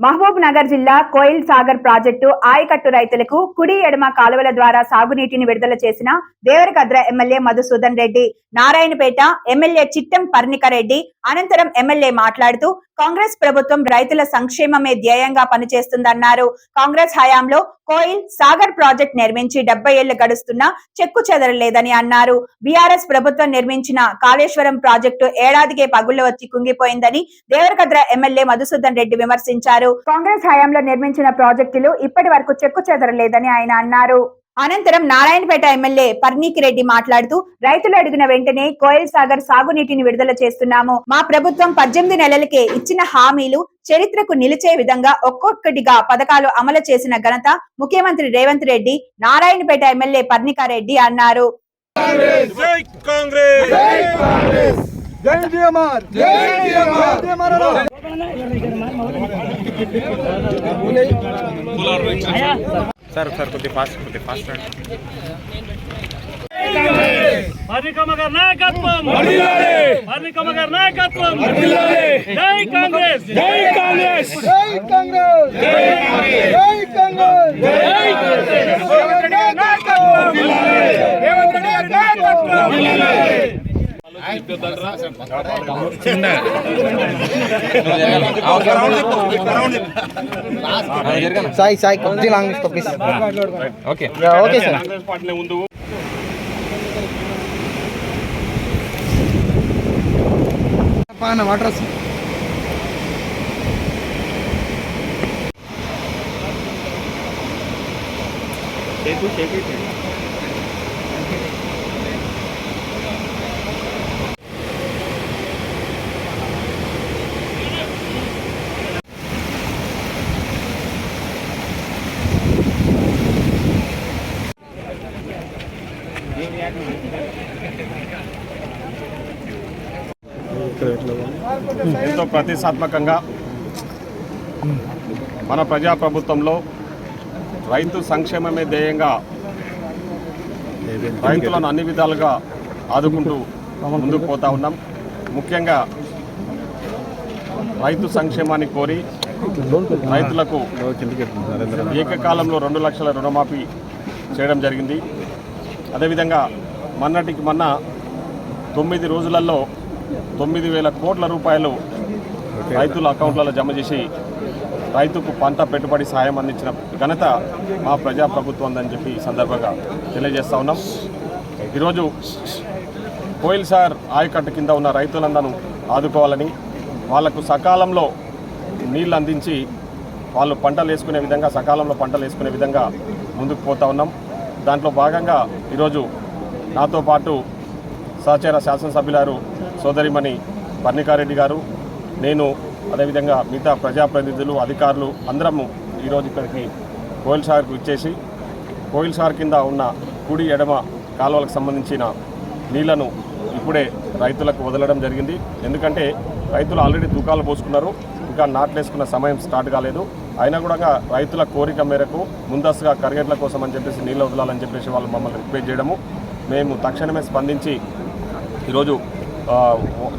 మహబూబ్ నగర్ జిల్లా కోయిల్ సాగర్ ప్రాజెక్టు ఆయకట్టు రైతులకు కుడి ఎడమ కాలువల ద్వారా సాగునీటిని విడుదల చేసిన దేవరకద్ర ఎమ్మెల్యే మధుసూదన్ రెడ్డి నారాయణపేట ఎమ్మెల్యే చిట్టం పర్ణికరెడ్డి అనంతరం ఎమ్మెల్యే మాట్లాడుతూ కాంగ్రెస్ ప్రభుత్వం రైతుల సంక్షేమమే ధ్యేయంగా పనిచేస్తుందన్నారు. కాంగ్రెస్ హయాంలో కోయిల్ సాగర్ ప్రాజెక్ట్ నిర్మించి డెబ్బై ఏళ్ళు గడుస్తున్నా చెక్కు చెదరలేదని అన్నారు. బీఆర్ఎస్ ప్రభుత్వం నిర్మించిన కాళేశ్వరం ప్రాజెక్టు ఏడాదికే పగుళ్ళు వచ్చి కుంగిపోయిందని దేవరకద్ర ఎమ్మెల్యే మధుసూదన్ రెడ్డి విమర్శించారు. కాంగ్రెస్ హయాంలో నిర్మించిన ప్రాజెక్టులు ఇప్పటి వరకు చెక్కు చెదరలేదని ఆయన అన్నారు. అనంతరం నారాయణపేట ఎమ్మెల్యే పర్నీకి రెడ్డి మాట్లాడుతూ రైతులు అడిగిన వెంటనే కోయల్ సాగర్ సాగునీటిని విడుదల చేస్తున్నాము. మా ప్రభుత్వం పద్దెనిమిది నెలలకే ఇచ్చిన హామీలు చరిత్రకు నిలిచే విధంగా ఒక్కొక్కటిగా పథకాలు అమలు చేసిన ఘనత ముఖ్యమంత్రి రేవంత్ రెడ్డి నారాయణపేట ఎమ్మెల్యే పర్ణికారెడ్డి అన్నారు. జై డిఎంఆర్ జై డిఎంఆర్ జై సార్ సార్ కొద్ది ఫాస్ట్ కొద్ది ఫాస్ట్ హరికమ గారి నాయకత్వం! హరికమ గారి నాయకత్వం! జై కాంగ్రెస్! జై కాంగ్రెస్! జై కాంగ్రెస్! జై కాంగ్రెస్! జై సాయి సాయి కొద్ది long please okay okay sir water party ముందు ఎంతో ప్రతిష్టాత్మకంగా మన ప్రజాప్రభుత్వంలో రైతు సంక్షేమమే ధ్యేయంగా రైతులను అన్ని విధాలుగా ఆదుకుంటూ ముందుకు పోతా ఉన్నాం. ముఖ్యంగా రైతు సంక్షేమాన్ని కోరి రైతులకు ఏకకాలంలో రెండు లక్షల రుణమాఫీ చేయడం జరిగింది. అదేవిధంగా మొన్నటికి మొన్న తొమ్మిది రోజులలో తొమ్మిది వేల కోట్ల రూపాయలు రైతుల అకౌంట్లలో జమ చేసి రైతుకు పంట పెట్టుబడి సాయం అందించిన ఘనత మా ప్రజాప్రభుత్వం అని చెప్పి ఈ సందర్భంగా తెలియజేస్తా ఉన్నాం. ఈరోజు కోయిల్ సార్ ఆయకట్టు కింద ఉన్న రైతులందరూ ఆదుకోవాలని వాళ్ళకు సకాలంలో నీళ్ళు అందించి వాళ్ళు పంటలు వేసుకునే విధంగా సకాలంలో పంటలు వేసుకునే విధంగా ముందుకు పోతా ఉన్నాం. దాంట్లో భాగంగా ఈరోజు నాతో పాటు సహచర శాసనసభ్యులారు సోదరిమణి పర్ణికారెడ్డి గారు నేను అదేవిధంగా మిగతా ప్రజాప్రతినిధులు అధికారులు అందరము ఈరోజు ఇక్కడికి కోయిల్ సార్కు ఇచ్చేసి కోయిల్ షార్ కింద ఉన్న కుడి ఎడమ కాలువలకు సంబంధించిన నీళ్ళను ఇప్పుడే రైతులకు వదలడం జరిగింది. ఎందుకంటే రైతులు ఆల్రెడీ దుకాలు పోసుకున్నారు. ఇంకా నాట్లేసుకున్న సమయం స్టార్ట్ కాలేదు. అయినా కూడా రైతుల కోరిక మేరకు ముందస్తుగా కరిగేట్ల కోసం అని చెప్పేసి నీళ్ళు వదలాలని చెప్పేసి వాళ్ళు మమ్మల్ని రిక్వెస్ట్ చేయడము. మేము తక్షణమే స్పందించి ఈరోజు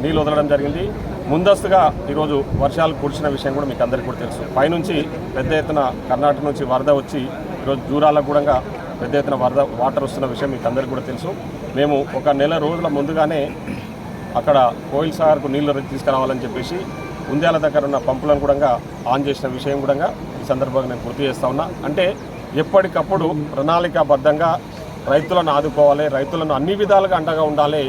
నీళ్ళు వదలడం జరిగింది. ముందస్తుగా ఈరోజు వర్షాలు కురిసిన విషయం కూడా మీకు అందరికీ కూడా తెలుసు. పైనుంచి పెద్ద ఎత్తున కర్ణాటక నుంచి వరద వచ్చి ఈరోజు దూరాలకు కూడా పెద్ద ఎత్తున వరద వాటర్ వస్తున్న విషయం మీకు అందరికీ కూడా తెలుసు. మేము ఒక నెల రోజుల ముందుగానే అక్కడ కోయిల్ సాగర్కు నీళ్ళు తీసుకురావాలని చెప్పేసి ఉంద్యాల దగ్గర ఉన్న పంపులను కూడా ఆన్ చేసిన విషయం కూడా ఈ సందర్భంగా నేను గుర్తు చేస్తా ఉన్నా. అంటే ఎప్పటికప్పుడు ప్రణాళికాబద్ధంగా రైతులను ఆదుకోవాలి రైతులను అన్ని విధాలుగా అండగా ఉండాలి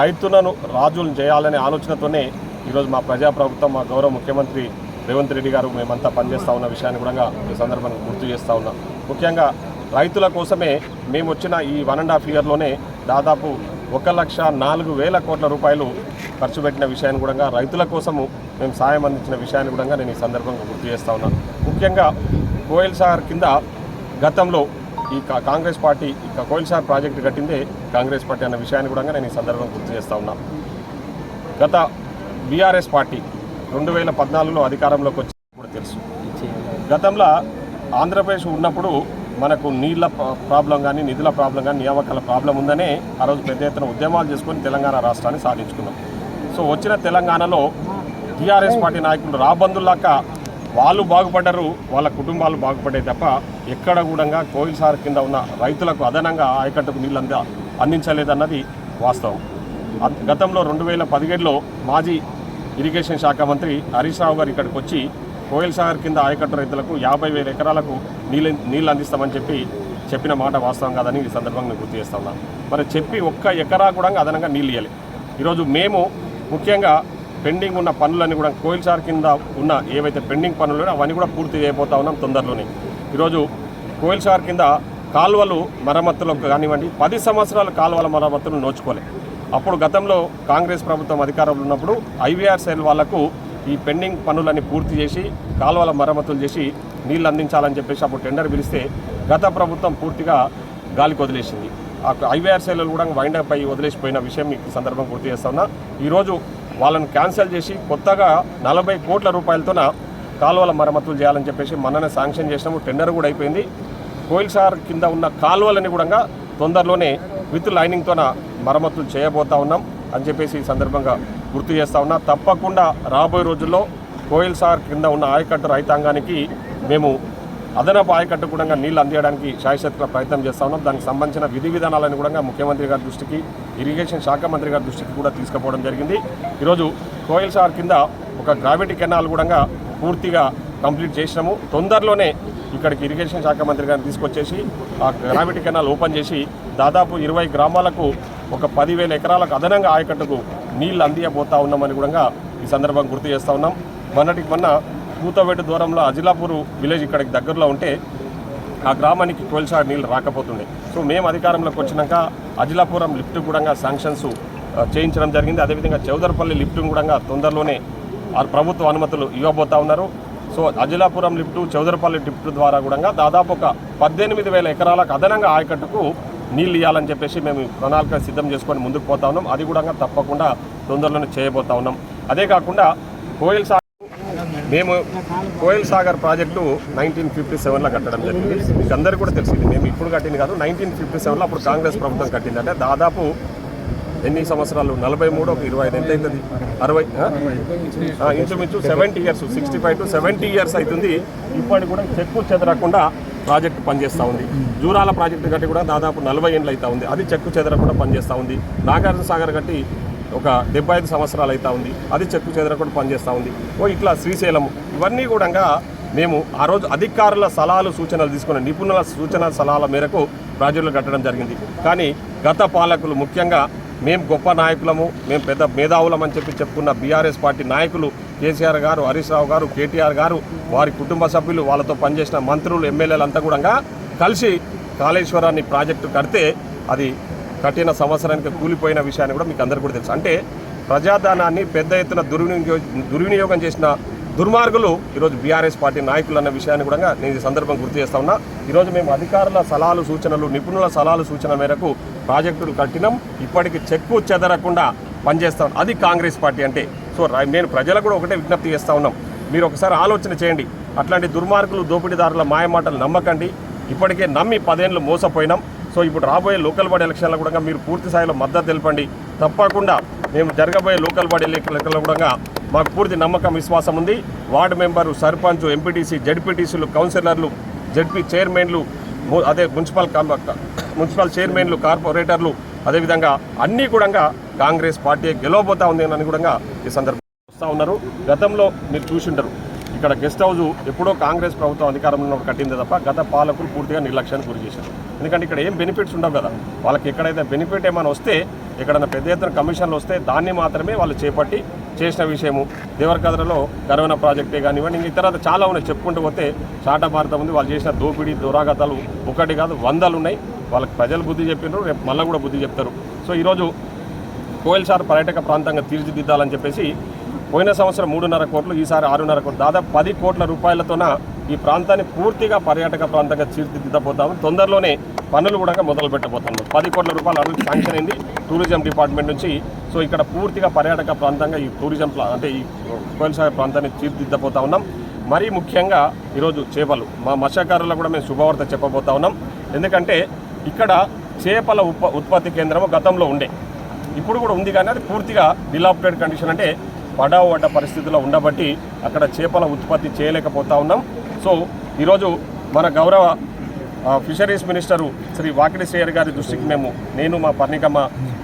రైతులను రాజులను చేయాలనే ఆలోచనతోనే ఈరోజు మా ప్రజాప్రభుత్వం మా గౌరవ ముఖ్యమంత్రి రేవంత్ రెడ్డి గారు మేమంతా పనిచేస్తూ ఉన్న విషయాన్ని కూడా ఈ సందర్భంగా గుర్తు చేస్తూ ఉన్నాం. ముఖ్యంగా రైతుల కోసమే మేము వచ్చిన ఈ వన్ అండ్ హాఫ్ ఇయర్లోనే దాదాపు ఒక లక్ష నాలుగు వేల కోట్ల రూపాయలు ఖర్చు పెట్టిన విషయాన్ని కూడా రైతుల కోసము మేము సాయం అందించిన విషయాన్ని కూడా నేను ఈ సందర్భంగా గుర్తు చేస్తూ ఉన్నాను ముఖ్యంగా కోయల్ సాగర్ కింద గతంలో ఈ Congress party Koyal Sagar project కట్టిందే Congress party అన్న విషయాన్ని కూడా నేను ఈ సందర్భంగా గుర్తు చేస్తూ ఉన్నాను గత బీఆర్ఎస్ పార్టీ రెండు వేల పద్నాలుగులో అధికారంలోకి వచ్చి కూడా తెలుసు. గతంలో ఆంధ్రప్రదేశ్ ఉన్నప్పుడు మనకు నీళ్ళ ప్రాబ్లం కానీ నిధుల ప్రాబ్లం కానీ నియామకాల ప్రాబ్లం ఉందనే ఆ రోజు పెద్ద ఎత్తున ఉద్యమాలు చేసుకొని తెలంగాణ రాష్ట్రాన్ని సాధించుకున్నాం. సో వచ్చిన తెలంగాణలో టీఆర్ఎస్ పార్టీ నాయకులు రాబందులాక వాళ్ళు బాగుపడ్డారు వాళ్ళ కుటుంబాలు బాగుపడ్డాయి తప్ప ఎక్కడ కూడా కోయిల్ సార్ కింద ఉన్న రైతులకు అదనంగా ఆయకట్టుకు నీళ్ళు అంద అందించలేదన్నది వాస్తవం. గతంలో రెండు వేల పదిహేడులో మాజీ ఇరిగేషన్ శాఖ మంత్రి హరీష్ రావు గారు ఇక్కడికి వచ్చి కోయిల్ సాగర్ కింద ఆయకట్టు రైతులకు యాభై వేల ఎకరాలకు నీళ్ళు నీళ్ళు అందిస్తామని చెప్పి చెప్పిన మాట వాస్తవం కాదని ఈ సందర్భంగా నేను గుర్తు చేస్తా ఉన్నాను మరి చెప్పి ఒక్క ఎకరా కూడా అదనంగా నీళ్ళు ఇవ్వాలి ఈరోజు మేము ముఖ్యంగా పెండింగ్ ఉన్న పనులన్నీ కూడా కోయిల్ సార్ కింద ఉన్న ఏవైతే పెండింగ్ పనులు ఉన్నాయో అవన్నీ కూడా పూర్తి చేయబోతా ఉన్నాం తొందరలోనే. ఈరోజు కోయిల్ సార్ కింద కాలువలు మరమ్మతులకు కానివ్వండి పది సంవత్సరాల కాలువల మరమ్మతులు నోచుకోలే. అప్పుడు గతంలో కాంగ్రెస్ ప్రభుత్వం అధికారంలో ఉన్నప్పుడు ఐవీఆర్ సెల్ వాళ్ళకు ఈ పెండింగ్ పనులన్నీ పూర్తి చేసి కాలువల మరమ్మతులు చేసి నీళ్ళు అందించాలని చెప్పేసి అప్పుడు టెండర్ పిలిస్తే గత ప్రభుత్వం పూర్తిగా గాలికి వదిలేసింది. ఆ ఐవీఆర్ వైండ్ కూడా అయ్యి వదిలేసిపోయిన విషయం మీకు సందర్భం గుర్తు చేస్తా ఉన్నా. ఈరోజు వాళ్ళని క్యాన్సిల్ చేసి కొత్తగా నలభై కోట్ల రూపాయలతోన కాలువల మరమ్మతులు చేయాలని చెప్పేసి మననే శాంక్షన్ చేసినాము టెండర్ కూడా అయిపోయింది. కోయిల్ సార్ కింద ఉన్న కాలువలని కూడా తొందరలోనే విత్ లైనింగ్తోన మరమ్మతులు చేయబోతా ఉన్నాం అని చెప్పేసి ఈ సందర్భంగా గుర్తు చేస్తా ఉన్నా తప్పకుండా రాబోయే రోజుల్లో కోయిల్ సార్ కింద ఉన్న ఆయకట్టు రైతాంగానికి మేము అదనపు ఆయకట్టు కూడా నీళ్ళు అందించడానికి శాయశక్తిగా ప్రయత్నం చేస్తా ఉన్నాం. దానికి సంబంధించిన విధి విధానాలను కూడా ముఖ్యమంత్రి గారి దృష్టికి ఇరిగేషన్ శాఖ మంత్రి గారి దృష్టికి కూడా తీసుకుపోవడం జరిగింది. ఈరోజు కోయిల్ సార్ కింద ఒక గ్రావిటీ కెనాల్ కూడా పూర్తిగా కంప్లీట్ చేసినాము. తొందరలోనే ఇక్కడికి ఇరిగేషన్ శాఖ మంత్రి గారిని తీసుకొచ్చేసి ఆ గ్రావిటీ కెనాల్ ఓపెన్ చేసి దాదాపు ఇరవై గ్రామాలకు ఒక పదివేల ఎకరాలకు అదనంగా ఆయకట్టుకు నీళ్ళు అందియబోతా ఉన్నామని కూడా ఈ సందర్భం గుర్తు చేస్తా ఉన్నాం. మొన్నటికి మొన్న కూతవేటు దూరంలో అజిలాపూర్ విలేజ్ ఇక్కడికి దగ్గరలో ఉంటే ఆ గ్రామానికి కోల్సార్ నీళ్ళు రాకపోతుండే. సో మేము అధికారంలోకి వచ్చినాక అజిలాపురం లిఫ్ట్ కూడా శాంక్షన్స్ చేయించడం జరిగింది. అదేవిధంగా చౌదరపల్లి లిఫ్ట్ కూడా తొందరలోనే ఆ ప్రభుత్వ అనుమతులు ఇవ్వబోతా ఉన్నారు. So Ajilapuram lift Chowdarpalli lift ద్వారా కూడా దాదాపు ఒక పద్దెనిమిది వేల ఎకరాలకు అదనంగా ఆయకట్టుకు నీళ్ళు ఇవ్వాలని చెప్పేసి మేము ప్రణాళిక సిద్ధం చేసుకొని ముందుకు పోతా ఉన్నాం. అది కూడా తప్పకుండా తొందరలోనే చేయబోతా ఉన్నాం. అదే కాకుండా కోయిల్ సాగర్ మేము Koyal Sagar project nineteen fifty సెవెన్లో కట్టడం జరిగింది. మీకు అందరికీ కూడా తెలిసింది మేము ఇప్పుడు కట్టింది కాదు నైన్టీన్ ఫిఫ్టీ సెవెన్లో అప్పుడు కాంగ్రెస్ ప్రభుత్వం కట్టింది అంటే దాదాపు ఎన్ని సంవత్సరాలు? నలభై మూడు ఒక ఇరవై ఐదు ఎంత అవుతుంది అరవై ఇంచుమించు seventy years sixty five to seventy years అవుతుంది ఇప్పటికి కూడా చెక్కు చెదరకుండా ప్రాజెక్ట్ పనిచేస్తూ ఉంది. జూరాల ప్రాజెక్టు కట్టి కూడా దాదాపు నలభై ఏళ్ళు అవుతా ఉంది. అది చెక్కు చెదరకుండా పనిచేస్తూ ఉంది. నాగార్జున సాగర్ కట్టి ఒక డెబ్బై ఐదు సంవత్సరాలు అవుతా ఉంది. అది చెక్కు చెదరకుండా పనిచేస్తూ ఉంది. ఓ ఇట్లా శ్రీశైలం ఇవన్నీ కూడా మేము ఆ రోజు అధికారుల సలహాలు సూచనలు తీసుకున్న నిపుణుల సూచన సలహాల మేరకు ప్రాజెక్టులు కట్టడం జరిగింది. కానీ గత పాలకులు ముఖ్యంగా మేము గొప్ప నాయకులము మేము పెద్ద మేధావులం అని చెప్పి చెప్పుకున్న బీఆర్ఎస్ పార్టీ నాయకులు కేసీఆర్ గారు హరీష్ రావు గారు కేటీఆర్ గారు వారి కుటుంబ సభ్యులు వాళ్ళతో పనిచేసిన మంత్రులు ఎమ్మెల్యేలు అంతా కూడా కలిసి కాళేశ్వరాన్ని ప్రాజెక్టు కడితే అది కఠిన సంవత్సరానికి కూలిపోయిన విషయాన్ని కూడా మీకు అందరికీ కూడా తెలుసు. అంటే ప్రజాధనాన్ని పెద్ద ఎత్తున దుర్వినియోగ దుర్వినియోగం చేసిన దుర్మార్గులు ఈరోజు బీఆర్ఎస్ పార్టీ నాయకులు అన్న విషయాన్ని కూడా నేను ఈ సందర్భం గుర్తు చేస్తా ఉన్నా. ఈరోజు మేము అధికారుల సలహాలు సూచనలు నిపుణుల సలహాలు సూచన మేరకు ప్రాజెక్టులు కట్టినాం. ఇప్పటికి చెక్కు చెదరకుండా పనిచేస్తాం అది కాంగ్రెస్ పార్టీ అంటే. సో నేను ప్రజలకు కూడా ఒకటే విజ్ఞప్తి చేస్తా ఉన్నాం. మీరు ఒకసారి ఆలోచన చేయండి. అట్లాంటి దుర్మార్గులు దోపిడీదారుల మాయమాటలు నమ్మకండి. ఇప్పటికే నమ్మి పదేళ్ళు మోసపోయినాం. సో ఇప్పుడు రాబోయే లోకల్ బాడీ ఎలక్షన్లో కూడా మీరు పూర్తి స్థాయిలో మద్దతు తెలపండి. తప్పకుండా మేము జరగబోయే లోకల్ బాడీ ఎన్నికల్లో కూడా మాకు పూర్తి నమ్మకం విశ్వాసం ఉంది. వార్డు మెంబరు సర్పంచ్ ఎంపీటీసీ జడ్పీటీసీలు కౌన్సిలర్లు జడ్పీ చైర్మన్లు అదే మున్సిపల్ మున్సిపల్ చైర్మన్లు కార్పొరేటర్లు అదేవిధంగా అన్నీ కూడా కాంగ్రెస్ పార్టీ గెలవబోతా ఉంది అని కూడా ఈ సందర్భంగా వస్తూ ఉన్నారు. గతంలో మీరు చూసింటారు. ఇక్కడ గెస్ట్ హౌస్ ఎప్పుడో కాంగ్రెస్ ప్రభుత్వం అధికారంలో కట్టింది తప్ప గత పాలకులు పూర్తిగా నిర్లక్ష్యాన్ని గురి చేశారు. ఎందుకంటే ఇక్కడ ఏం బెనిఫిట్స్ ఉండవు కదా. వాళ్ళకి ఎక్కడైతే బెనిఫిట్ ఏమైనా వస్తే ఎక్కడైనా పెద్ద ఎత్తున కమిషన్లు వస్తే దాన్ని మాత్రమే వాళ్ళు చేపట్టి చేసిన విషయము. దేవరకద్రలో గర్వన ప్రాజెక్టే కానివ్వండి ఇంక ఇతర చాలా ఉన్నాయి. చెప్పుకుంటూ పోతే చాట భారతం ఉంది. వాళ్ళు చేసిన దోపిడీ దురాగతాలు ఒకటి కాదు వందలు ఉన్నాయి. వాళ్ళకి ప్రజలు బుద్ధి చెప్పినారు రేపు మళ్ళీ కూడా బుద్ధి చెప్తారు. సో ఈరోజు కోయిల్సార్ పర్యాటక ప్రాంతంగా తీర్చిదిద్దాలని చెప్పేసి పోయిన సంవత్సరం మూడున్నర కోట్లు ఈసారి ఆరున్నర కోట్లు దాదాపు పది కోట్ల రూపాయలతోన ఈ ప్రాంతాన్ని పూర్తిగా పర్యాటక ప్రాంతంగా తీర్చిదిద్దబోతాము. తొందరలోనే పనులు కూడా మొదలు పెట్టబోతున్నాం పది కోట్ల రూపాయలు అడుగు శాంక్షన్ అయింది. టూరిజం డిపార్ట్మెంట్ నుంచి. సో ఇక్కడ పూర్తిగా పర్యాటక ప్రాంతంగా ఈ టూరిజం అంటే ఈ కోయిల్సాగర్ ప్రాంతాన్ని తీర్చిదిద్దబోతా ఉన్నాం. మరీ ముఖ్యంగా ఈరోజు చేపలు. మా మత్స్యకారులకు కూడా మేము శుభవార్త చెప్పబోతా ఉన్నాం. ఎందుకంటే ఇక్కడ చేపల ఉప ఉత్పత్తి కేంద్రము గతంలో ఉండే. ఇప్పుడు కూడా ఉంది కానీ అది పూర్తిగా డిలాప్టెడ్ కండిషన్ అంటే పడావు పడ్డ పరిస్థితిలో ఉండబట్టి అక్కడ చేపల ఉత్పత్తి చేయలేకపోతా ఉన్నాం. సో ఈరోజు మన గౌరవ ఫిషరీస్ మినిస్టరు శ్రీ వాకిడి శ్రేయర్ గారి దృష్టికి మేము నేను మా పర్ణికమ్మ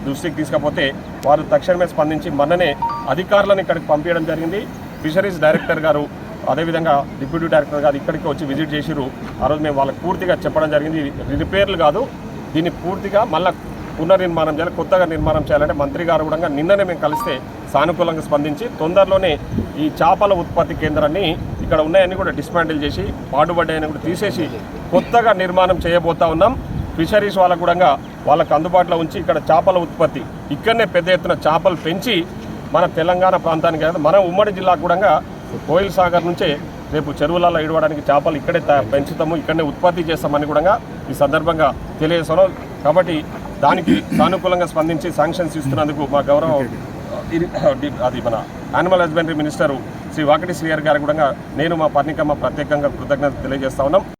దృష్టికి తీసుకపోతే వారు తక్షణమే స్పందించి మొన్ననే అధికారులను ఇక్కడికి పంపించడం జరిగింది. ఫిషరీస్ డైరెక్టర్ గారు అదేవిధంగా డిప్యూటీ డైరెక్టర్ గారు ఇక్కడికి వచ్చి విజిట్ చేసిరు ఆ రోజు మేము వాళ్ళకి పూర్తిగా చెప్పడం జరిగింది. రిపేర్లు కాదు దీన్ని పూర్తిగా మళ్ళీ పునర్నిర్మాణం చేయాలి కొత్తగా నిర్మాణం చేయాలంటే మంత్రి గారు కూడా నిన్ననే మేము కలిస్తే సానుకూలంగా స్పందించి తొందరలోనే ఈ చేపల ఉత్పత్తి కేంద్రాన్ని ఇక్కడ ఉన్నాయన్నీ కూడా డిస్మాండిల్ చేసి పాడుబడ్డాయని కూడా తీసేసి కొత్తగా నిర్మాణం చేయబోతా ఉన్నాం. ఫిషరీస్ వాళ్ళకు కూడా వాళ్ళకు అందుబాటులో ఉంచి ఇక్కడ చేపల ఉత్పత్తి. ఇక్కడనే పెద్ద ఎత్తున చేపలు పెంచి మన తెలంగాణ ప్రాంతానికి మన ఉమ్మడి జిల్లా కూడా కోయిల్ సాగర్ నుంచే రేపు చెరువులలో ఇడవడానికి చేపలు ఇక్కడే త- పెంచుతాము. ఇక్కడనే ఉత్పత్తి చేస్తామని కూడా ఈ సందర్భంగా తెలియజేస్తున్నాం. కాబట్టి దానికి సానుకూలంగా స్పందించి శాంక్షన్స్ ఇస్తున్నందుకు మా గౌరవ ఇది- అది మన animal husbandry minister Shri Vakati Sriyar గారు కూడా నేను మా పర్ణికమ్మ ప్రత్యేకంగా కృతజ్ఞత తెలియజేస్తా ఉన్నాం.